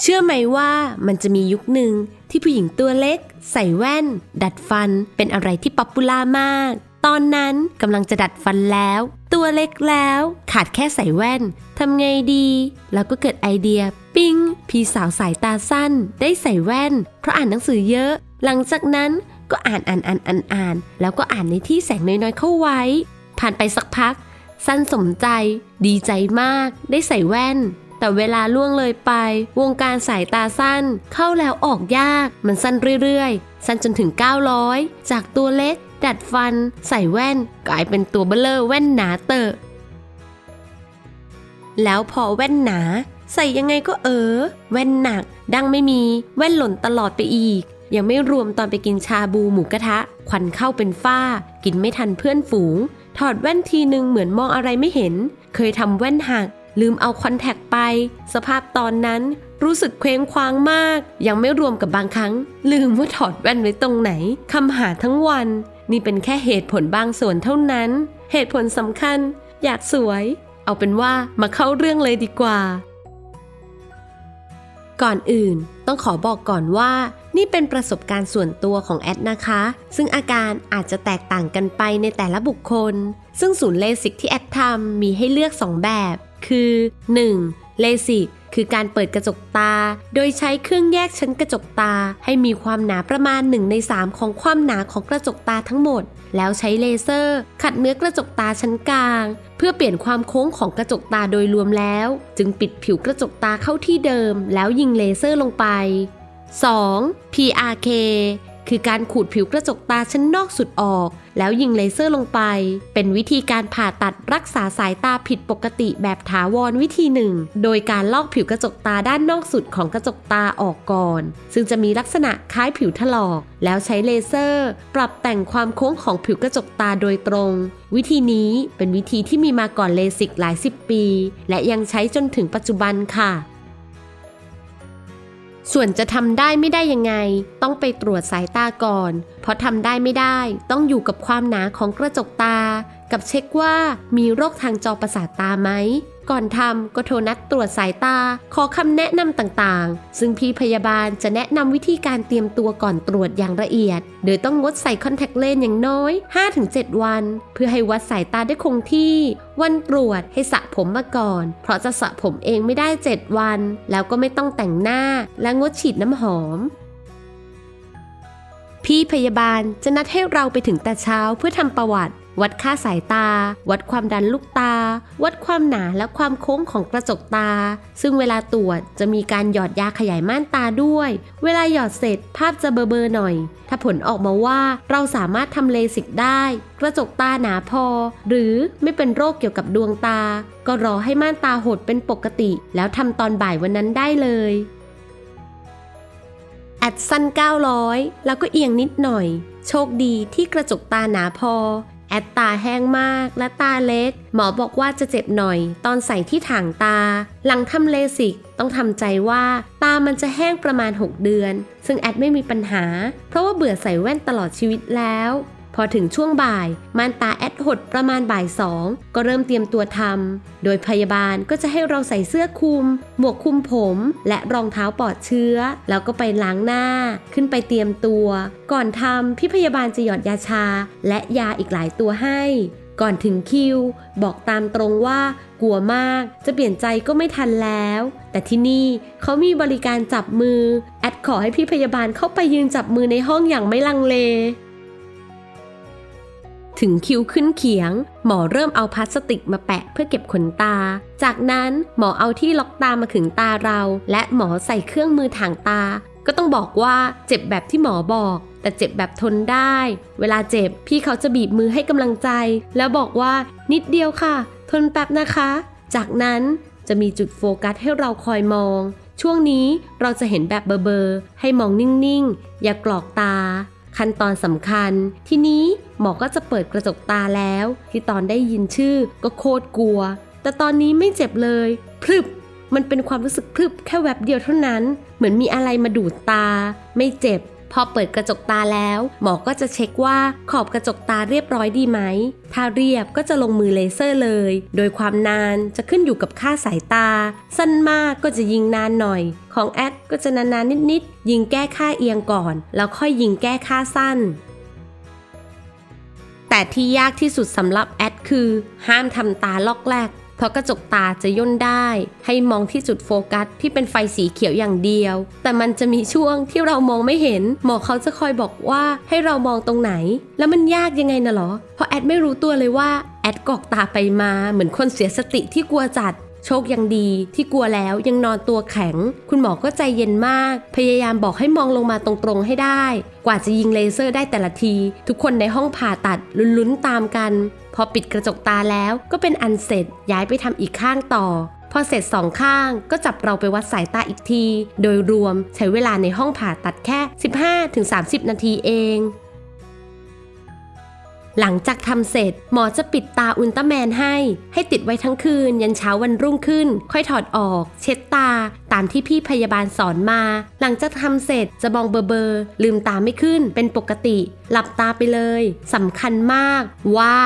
เชื่อไหมว่ามันจะมียุคหนึ่งที่ผู้หญิงตัวเล็ก ใส่แว่น ดัดฟันเป็นอะไรที่ป๊อปปูล่ามาก ตอนนั้นกำลังจะดัดฟันแล้ว ตัวเล็กแล้ว ขาดแค่ใส่แว่นทำไงดี แล้วก็เกิดไอเดีย ปิ้ง พี่สาวสายตาสั้น ได้ใส่แว่น เพราะอ่านหนังสือเยอะ หลังจากนั้นก็อ่านอ่านอ่านอ่านอ่าน แล้วก็อ่านในที่แสงน้อยๆเข้าไว้ ผ่านไปสักพัก สั้นสมใจ ดีใจมาก ได้ใส่แว่น แต่เวลาล่วงเลยไป วงการสายตาสั้น เข้าแล้วออกยาก มันสั้นเรื่อยๆ สั้นจนถึง 900 จากตัวเล็ก ดัดฟัน ใส่แว่น กลายเป็นตัวเบลเลอร์แว่นหนาเตอะ แล้วพอแว่นหนา ใส่ยังไงก็เออ แว่นหนัก ดังไม่มี แว่นหล่นตลอดไปอีก ยังไม่รวมตอนไปกินชาบูหมูกระทะ ควันเข้าเป็นฝ้า กินไม่ทันเพื่อนฝูง ถอดแว่นทีนึงเหมือนมองอะไรไม่เห็น เคยทำแว่นหัก ลืมเอาคอนแทคไป สภาพตอนนั้นรู้สึกเคว้งคว้างมาก ยังไม่รวมกับบางครั้ง ลืมว่าถอดแว่นไว้ตรงไหนคำหาทั้งวัน นี่เป็นแค่เหตุผลบางส่วนเท่านั้น เหตุผลสำคัญ อยากสวย เอาเป็นว่ามาเข้าเรื่องเลยดีกว่า ก่อนอื่นต้องขอบอกก่อนว่า นี่เป็นประสบการณ์ส่วนตัวของแอดนะคะ ซึ่งอาการอาจจะแตกต่างกันไปในแต่ละบุคคล ซึ่งศูนย์เลสิกที่แอดทำมีให้เลือก 2 แบบ คือ 1. เลสิกคือการเปิดกระจกตา โดยใช้เครื่องแยกชั้นกระจกตา ให้มีความหนาประมาณ 1 ใน 3 ของความหนาของกระจกตาทั้งหมด แล้วใช้เลเซอร์ ขัดเนื้อกระจกตาชั้นกลาง เพื่อเปลี่ยนความโค้งของกระจกตาโดยรวมแล้ว จึงปิดผิวกระจกตาเข้าที่เดิม แล้วยิงเลเซอร์ลงไป 2. PRK คือการขูดผิวกระจกตาชั้นนอกสุดออก แล้วยิงเลเซอร์ลงไป เป็นวิธีการผ่าตัดรักษาสายตาผิดปกติแบบถาวรวิธีหนึ่ง โดยการลอกผิวกระจกตาด้านนอกสุดของกระจกตาออกก่อน ซึ่งจะมีลักษณะคล้ายผิวถลอก แล้วใช้เลเซอร์ ปรับแต่งความโค้งของผิวกระจกตาโดยตรง วิธีนี้เป็นวิธีที่มีมาก่อนเลสิกหลายสิบปี และยังใช้จนถึงปัจจุบันค่ะ ส่วนจะทำได้ไม่ได้ยังไง ต้องไปตรวจสายตาก่อน เพราะทำได้ไม่ได้ต้องอยู่กับความหนาของกระจกตา กับเช็คว่ามีโรคทางจอประสาทตาไหม ก่อนทำก็โทรนัดตรวจสายตา ขอคำแนะนำต่างๆ ซึ่งพี่พยาบาลจะแนะนำวิธีการเตรียมตัวก่อนตรวจอย่างละเอียด โดยต้องงดใส่คอนแทคเลนส์อย่างน้อย 5-7 วัน เพื่อให้วัดสายตาได้คงที่ วันตรวจให้สระผมมาก่อน เพราะจะสระผมเองไม่ได้ 7 วัน แล้วก็ไม่ต้องแต่งหน้า และงดฉีดน้ำหอมพี่พยาบาลจะนัดให้เราไปถึงแต่เช้าเพื่อทำประวัติ วัดค่าสายตา วัดความดันลูกตา วัดความหนาและความโค้งของกระจกตา ซึ่งเวลาตรวจจะมีการหยอดยาขยายม่านตาด้วย เวลาหยอดเสร็จภาพจะเบลอๆหน่อย ถ้าผลออกมาว่าเราสามารถทำเลสิกได้ กระจกตาหนาพอ หรือไม่เป็นโรคเกี่ยวกับดวงตา ก็รอให้ม่านตาหดเป็นปกติ แล้วทำตอนบ่ายวันนั้นได้เลยแอดสั้น 900 แล้วก็เอียงนิดหน่อย โชคดีที่กระจกตาหนาพอ แอดตาแห้งมากและตาเล็ก หมอบอกว่าจะเจ็บหน่อย ตอนใส่ที่ถ่างตา หลังทำเลสิกต้องทำใจว่า ตามันจะแห้งประมาณ 6 เดือน ซึ่งแอดไม่มีปัญหา เพราะว่าเบื่อใส่แว่นตลอดชีวิตแล้ว พอถึงช่วงบ่ายม่านตาแอดหดประมาณบ่ายสองก็เริ่มเตรียมตัวทำโดยพยาบาลก็จะให้เราใส่เสื้อคลุม หมวกคลุมผม และรองเท้าปลอดเชื้อ แล้วก็ไปล้างหน้า ขึ้นไปเตรียมตัว ก่อนทำพี่พยาบาลจะหยอดยาชา และยาอีกหลายตัวให้ ก่อนถึงคิว บอกตามตรงว่ากลัวมาก จะเปลี่ยนใจก็ไม่ทันแล้ว แต่ที่นี่เขามีบริการจับมือ แอดขอให้พี่พยาบาลเข้าไปยืนจับมือในห้องอย่างไม่ลังเล ถึงคิวขึ้นเขียง หมอเริ่มเอาพลาสติกมาแปะเพื่อเก็บขนตา จากนั้นหมอเอาที่ล็อกตามาขึงตาเรา และหมอใส่เครื่องมือถางตา ก็ต้องบอกว่าเจ็บแบบที่หมอบอก แต่เจ็บแบบทนได้ เวลาเจ็บพี่เขาจะบีบมือให้กำลังใจ แล้วบอกว่านิดเดียวค่ะ ทนแป๊บนะคะ จากนั้นจะมีจุดโฟกัสให้เราคอยมอง ช่วงนี้เราจะเห็นแบบเบลอๆให้มองนิ่งๆ อย่ากรอกตา ขั้นตอนสำคัญ ทีนี้หมอก็จะเปิดกระจกตาแล้ว ที่ตอนได้ยินชื่อก็โคตรกลัว แต่ตอนนี้ไม่เจ็บเลยพรึบมันเป็นความรู้สึกพรึบแค่แวบเดียวเท่านั้น เหมือนมีอะไรมาดูดตา ไม่เจ็บ พอเปิดกระจกตาแล้ว หมอก็จะเช็คว่าขอบกระจกตาเรียบร้อยดีไหม ถ้าเรียบก็จะลงมือเลเซอร์เลย โดยความนานจะขึ้นอยู่กับค่าสายตา สั้นมากก็จะยิงนานหน่อย ของแอดก็จะนานๆนิดๆ ยิงแก้ค่าเอียงก่อน แล้วค่อยยิงแก้ค่าสั้นแต่ที่ยากที่สุดสำหรับแอดคือ ห้ามทำตาลอกแรก เพราะกระจกตาจะย่นได้ ให้มองที่จุดโฟกัสที่เป็นไฟสีเขียวอย่างเดียว แต่มันจะมีช่วงที่เรามองไม่เห็น หมอเขาจะคอยบอกว่าให้เรามองตรงไหน แล้วมันยากยังไงนะหรอ เพราะแอดไม่รู้ตัวเลยว่าแอดกอกตาไปมาเหมือนคนเสียสติที่กลัวจัด โชคยังดีที่กลัวแล้วยังนอนตัวแข็ง คุณหมอก็ใจเย็นมาก พยายามบอกให้มองลงมาตรงๆให้ได้ กว่าจะยิงเลเซอร์ได้แต่ละที ทุกคนในห้องผ่าตัดลุ้นๆตามกัน พอปิดกระจกตาแล้วก็เป็นอันเสร็จย้ายไปทำอีกข้างต่อพอเสร็จสองข้างก็จับเราไปวัดสายตาอีกที โดยรวมใช้เวลาในห้องผ่าตัดแค่ 15-30 นาทีเอง หลังจากทำเสร็จหมอจะปิดตาอุลตร้าแมนให้ ให้ติดไว้ทั้งคืน ยันเช้าวันรุ่งขึ้น ค่อยถอดออก เช็ดตา ตามที่พี่พยาบาลสอนมา หลังจากทำเสร็จจะมองเบอร์เบอร์ลืมตาไม่ขึ้นเป็นปกติ หลับตาไปเลยสำคัญมากว่า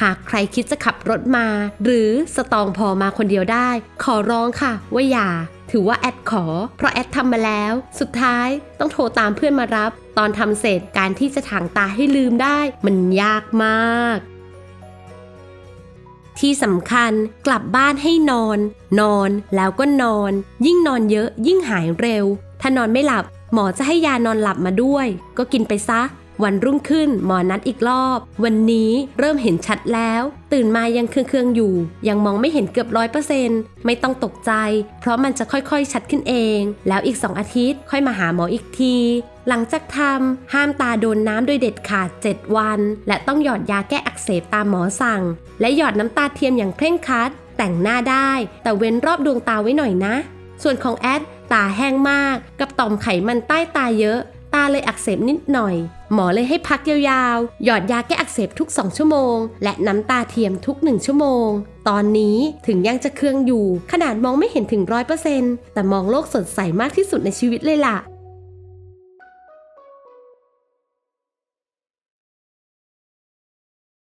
หากใครคิดจะขับรถมา หรือสตองพอมาคนเดียวได้ ขอร้องค่ะ ว่าอย่า ถือว่าแอดขอ เพราะแอดทำมาแล้ว สุดท้ายต้องโทรตามเพื่อนมารับ ตอนทำเสร็จการที่จะถางตาให้ลืมได้ มันยากมาก ที่สำคัญกลับบ้านให้นอน นอนแล้วก็นอน ยิ่งนอนเยอะยิ่งหายเร็ว ถ้านอนไม่หลับหมอจะให้ยานอนหลับมาด้วย ก็กินไปซะ วันรุ่งขึ้นหมอนัดอีกรอบ วันนี้เริ่มเห็นชัดแล้ว ตื่นมายังเคืองๆอยู่ ยังมองไม่เห็นเกือบร้อยเปอร์เซ็นต์ไม่ต้องตกใจ เพราะมันจะค่อยๆชัดขึ้นเอง แล้วอีก 2 อาทิตย์ ค่อยมาหาหมออีกที หลังจากทำห้ามตาโดนน้ำโดยเด็ดขาด 7 วัน และต้องหยอดยาแก้อักเสบตามหมอสั่ง และหยอดน้ำตาเทียมอย่างเคร่งครัด แต่งหน้าได้ แต่เว้นรอบดวงตาไว้หน่อยนะ ส่วนของแอดตาแห้งมาก กับต่อมไขมันใต้ตาเยอะ ตาเลยอักเสบนิดหน่อย หมอเลยให้พักยาวๆ หยอดยาแก้อักเสบทุก 2 ชั่วโมง และน้ำตาเทียมทุก 1 ชั่วโมง ตอนนี้ถึงยังจะเคืองอยู่ ขนาดมองไม่เห็นถึงร้อยเปอร์เซ็นต์แต่มองโลกสดใสมากที่สุดในชีวิตเลยล่ะ